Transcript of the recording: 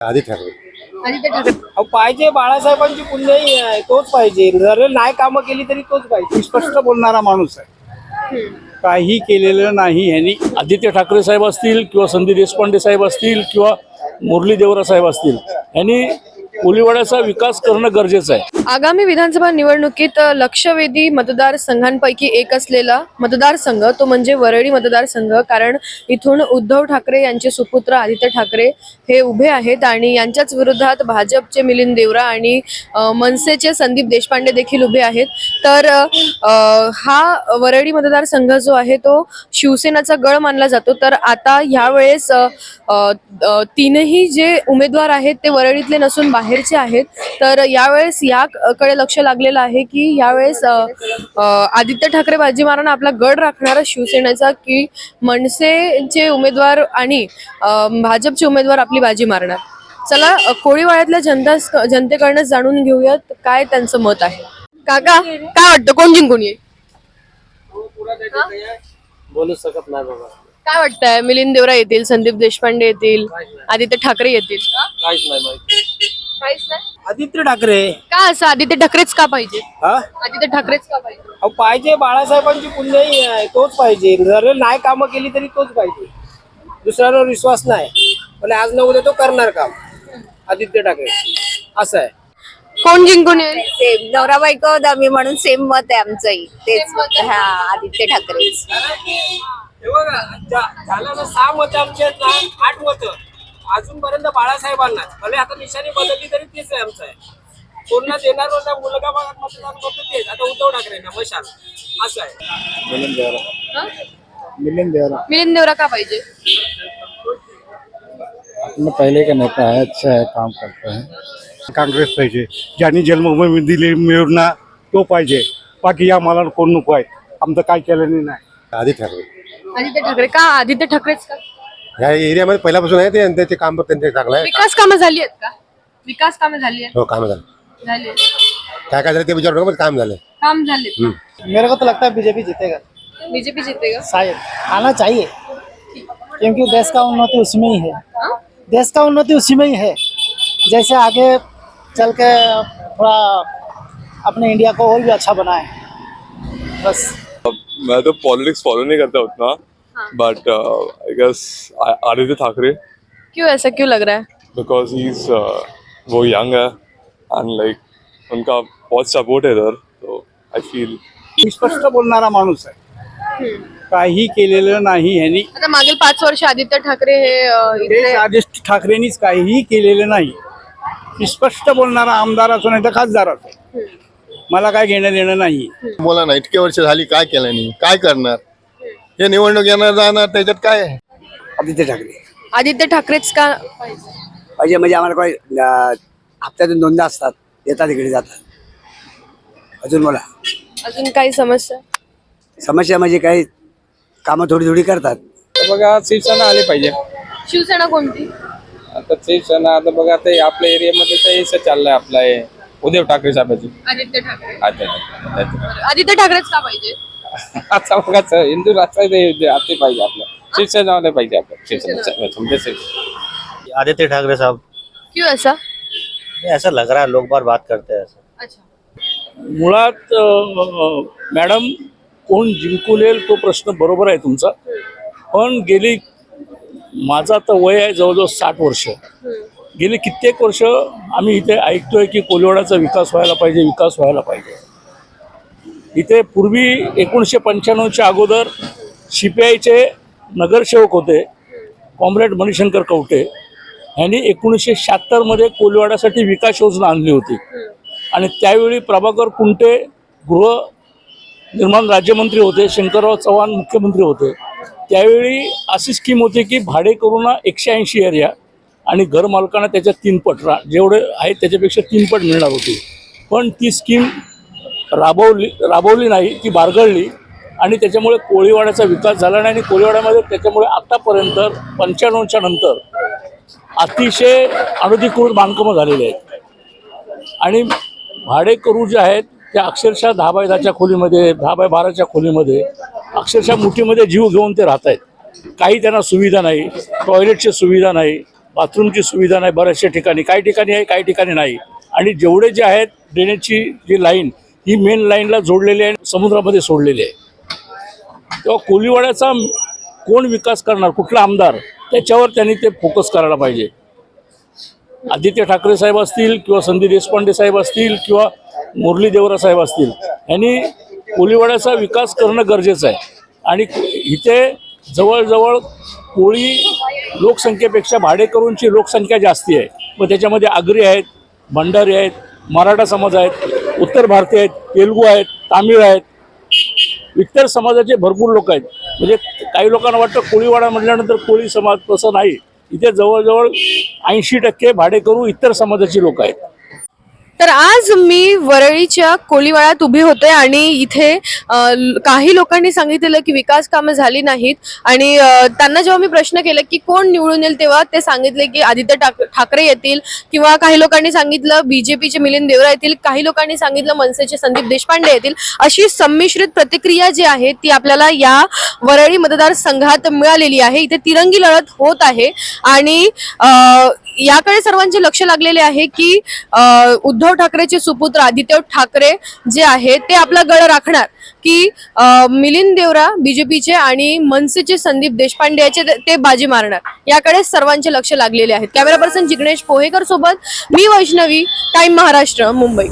आदित्य ठाकरे आदित्य ठाकरे अहो, पाहिजे बाळासाहेबांची पुण्याही आहे तोच पाहिजे. जर नाही कामं केली तरी तोच पाहिजे. स्पष्ट बोलणारा माणूस आहे. काही केलेलं नाही ह्यांनी. आदित्य ठाकरे साहेब असतील किंवा संदीप देशपांडे साहेब असतील किंवा मुरली देवरा साहेब असतील यांनी कोलिवाड्याचा विकास करणं गरजेचं आहे. आगामी विधानसभा निवडणुकीत लक्षवेधी मतदारसंघांपैकी एक असलेला मतदारसंघ तो म्हणजे वरळी मतदारसंघ. कारण इथून उद्धव ठाकरे यांचे सुपुत्र आदित्य ठाकरे हे उभे आहेत आणि यांच्याच विरोधात भाजपचे मिलिंद देवरा आणि मनसेचे संदीप देशपांडे देखील उभे आहेत. तर हा वरळी मतदारसंघ जो आहे तो शिवसेनाचा गळ मानला जातो. तर आता ह्यावेळेस तीनही जे उमेदवार आहेत ते वरळीतले नसून बाहेर बाहेरचे आहेत. तर यावेळेस याकडे लक्ष लागलेलं आहे की यावेळेस आदित्य ठाकरे बाजी मारानं आपला गड राखणारा शिवसेनेचा की मनसेचे उमेदवार आणि भाजपचे उमेदवार आपली बाजी मारणार. चला अ, कोळीवाड्यातल्या जनता जनतेकडनं जाणून घेऊयात काय त्यांचं मत आहे. काका काय वाटतं? कोण जिंकून येईल? बोलू शकत नाही बाबा. काय वाटतंय? मिलिंद देवरा येतील संदीप देशपांडे येतील आदित्य ठाकरे येतील. काहीच नाही माहिती. काहीच नाही. आदित्य ठाकरे. का असं? आदित्य ठाकरेच का पाहिजे? हा? आदित्य ठाकरेच का पाहिजे? अहो, पाहिजे. बाळासाहेबांची पुण्याही आहे. तोच पाहिजे. जर नाही कामं केली तरी तोच पाहिजे. दुसऱ्यावर विश्वास नाही. पण आज न उद्या तो करणार काम. आदित्य ठाकरे. असं आहे. कोण जिंकून येईल? सेम. नवरा बायको दमी म्हणून सेम मत आहे आमचंही तेच मत आहे. हा आदित्य हे बघा जा- झालं ना सहा मत आमचे आहेत ना आठ मत. अजूनपर्यंत बाळासाहेबांना. भले आता निशाणी बदलली तरी तीच आहे आमचं आहे. पूर्ण देणार होता मुलगा भागात मतदान करतो तेच. आता उद्धव ठाकरे ना मशाल. असं आहे. मिलिंद देवरा हा? मिलिंद देवरा मिलिंद देवरा का पाहिजे? अपने पहले का नेता है अच्छा है काम करता है काँग्रेस पाहिजे. ज्यांनी जन्मभूमी दिली मिळवणा तो पाहिजे. बाकी या मला कोण नको आहे. आमचं काय केलं नाही. आदित्य ठाकरे आदित्य ठाकरे. का? आदित्य ठाकरेच का? ह्या एरियामध्ये पहिल्यापासून आहे ते आणि त्याचे काम त्यांचे चांगलं आहे. विकास कामं झाली आहेत का? विकास कामं झाली आहेत. हो काम झालं. झाली आहेत. काय काय झालं ते विचारू नका पण काम झालं काम झाले. मेरे को तो लगता है बीजेपी जीतेगा। बीजेपी जीतेगा? शायद. आना चाहिए। क्योंकि देश का उन्नति उसमें ही है। हाँ? देश का उन्नति उसी में ही है। जैसे आगे चल के थोड़ा अपने इंडिया को और भी अच्छा बनाए। बस। मैं तो पॉलिटिक्स फॉलो नहीं करता उतना। But I guess Aaditya Thackeray क्यों ऐसा क्यों लग रहा है? बिकॉज ही इज वो यंग है एंड लाइक उनका बहुत सपोर्ट है इधर तो आई फील स्पष्ट बोलणारा माणूस आहे. काही केलेलं नाही ह्यांनी आता मागील पाच वर्ष आदित्य ठाकरे हे अ, आदित्य ठाकरेंनीच काहीही केलेलं नाही. स्पष्ट बोलणारा आमदार असो नाही तर खासदार असो. मला काय घेणं देणं नाही. बोला ना इतके वर्ष झाली काय केलं नाही? काय करणार? हे निवडणूक येणार जाणार त्याच्यात काय आहे? आदित्य ठाकरे. आदित्य ठाकरेच का? पाहिजे पाहिजे म्हणजे आम्हाला काही अं, हप्त्यातून दोनदा असतात येतात इकडे जातात. अजून मला अजून काही समस्या? समस्या म्हणजे काही कामं थोडी थोडी करतात. तर बघा शिवसेना आली पाहिजे. शिवसेना कोणती? आता शिवसेना आता बघा ते आपल्या एरियामध्ये तर हेच चाललंय आपलं हे. उद्धव ठाकरे साहेबाची. आदित्य ठाकरे. आता आदित्य ठाकरेच का पाहिजे? आता बघा सर, हिंदू राष्ट्र ते पाहिजे आपलं. शिवसेना नाही पाहिजे आपलं. शिवसेना आदित्य ठाकरे साहब. क्यों ऐसा? ऐसा लग रहा है लोग बार बात करते हैं ऐसा। अच्छा। मुळात मॅडम कोण जिंकून येईल तो प्रश्न बरोबर आहे तुमचा. पण गेली माझं आता वय आहे जवळजवळ साठ वर्ष. गेली कित्येक वर्ष आम्ही इथे ऐकतोय की कोलिवाडाचा विकास व्हायला पाहिजे विकास व्हायला पाहिजे. इथे पूर्वी एकोणीसशे पंच्याण्णवच्या अगोदर सी पी आयचे नगरसेवक होते कॉम्रेड मणिशंकर कवटे. यांनी एकोणीसशे शहात्तरमध्ये कोलवाड्यासाठी विकास योजना आणली होती. आणि त्यावेळी प्रभाकर कुंटे गृह निर्माण राज्यमंत्री होते शंकरराव चव्हाण मुख्यमंत्री होते. त्यावेळी अशी स्कीम होती की भाडे करूना एकशे ऐंशी एरिया आणि घरमालकांना त्याच्या तीन पट रा जेवढे आहेत त्याच्यापेक्षा तीन पट मिळणार होती. पण ती स्कीम राबवली राबवली नाही ती बारगळली आणि त्याच्यामुळे कोळीवाड्याचा विकास झाला नाही आणि कोळीवाड्यामध्ये त्याच्यामुळे आत्तापर्यंत पंच्याण्णवच्या नंतर अतिशय अनधिकृत बांधकामं झालेली आहेत. आणि भाडेकरू जे आहेत ते अक्षरशः दहा बाय दहाच्या खोलीमध्ये दहा बाय बाराच्या खोलीमध्ये अक्षरशः मुठीमध्ये जीव घेऊन ते राहत आहेत काही त्यांना सुविधा नाही टॉयलेटची सुविधा नाही बाथरूमची सुविधा नाही बऱ्याचशा ठिकाणी. काही ठिकाणी आहे काही ठिकाणी नाही. आणि जेवढे जे आहेत ड्रेनेजची जी लाईन ही मेन लाईनला जोडलेली आहे समुद्रामध्ये सोडलेली आहे. तेव्हा कोलीवाड्याचा कोण विकास करणार कुठला आमदार त्याच्यावर त्यांनी ते फोकस करायला पाहिजे. आदित्य ठाकरे साहेब असतील किंवा संदीप देशपांडे साहेब असतील किंवा मुरली देवरा साहेब असतील यांनी कोळीवाड्याचा विकास करणं गरजेचं आहे. आणि इथे जवळजवळ कोळी लोकसंख्येपेक्षा भाडेकरूंची लोकसंख्या जास्ती आहे. मग त्याच्यामध्ये आगरी आहेत भंडारी आहेत मराठा समाज आहेत उत्तर भारतीय आहेत तेलुगू आहेत तामिळ आहेत. इतर समाजाचे भरपूर लोक आहेत. म्हणजे काही लोकांना वाटतं कोळीवाडा म्हटल्यानंतर कोळी समाज तसं नाही. इथे जवळजवळ ऐंशी टक्के भाडेकरू इतर समाजाची लोक आहेत. तर आज मी वरळीच्या कोलीवाळ्यात उभी होते आणि इथे काही लोकांनी सांगितलेलं की विकास कामं झाली नाहीत. आणि त्यांना जेव्हा मी प्रश्न केला की कोण निवडून येईल तेव्हा ते सांगितले की आदित्य ठाक- ठाकरे येतील किंवा काही लोकांनी सांगितलं बीजेपीचे मिलिंद देवरा येतील काही लोकांनी सांगितलं मनसेचे संदीप देशपांडे येतील. अशी संमिश्रित प्रतिक्रिया जी आहे ती आपल्याला या वरळी मतदारसंघात मिळालेली आहे. इथे तिरंगी लढत होत आहे. आणि याकडे सर्वांचे लक्ष लागलेले आहे की उद्धव उद्धव ठाकरेचे सुपुत्र आदित्य ठाकरे जे आहे ते आपला गड राखणार. की मिलिंद देवरा बीजेपीचे आणि मनसेचे संदीप देशपांडे याचे ते- ते बाजी मारणार. याकडे सर्वांचे लक्ष लागलेले आहेत. कॅमेरा पर्सन जिग्नेश पोहेकर सोबत मी वैष्णवी टाइम महाराष्ट्र मुंबई.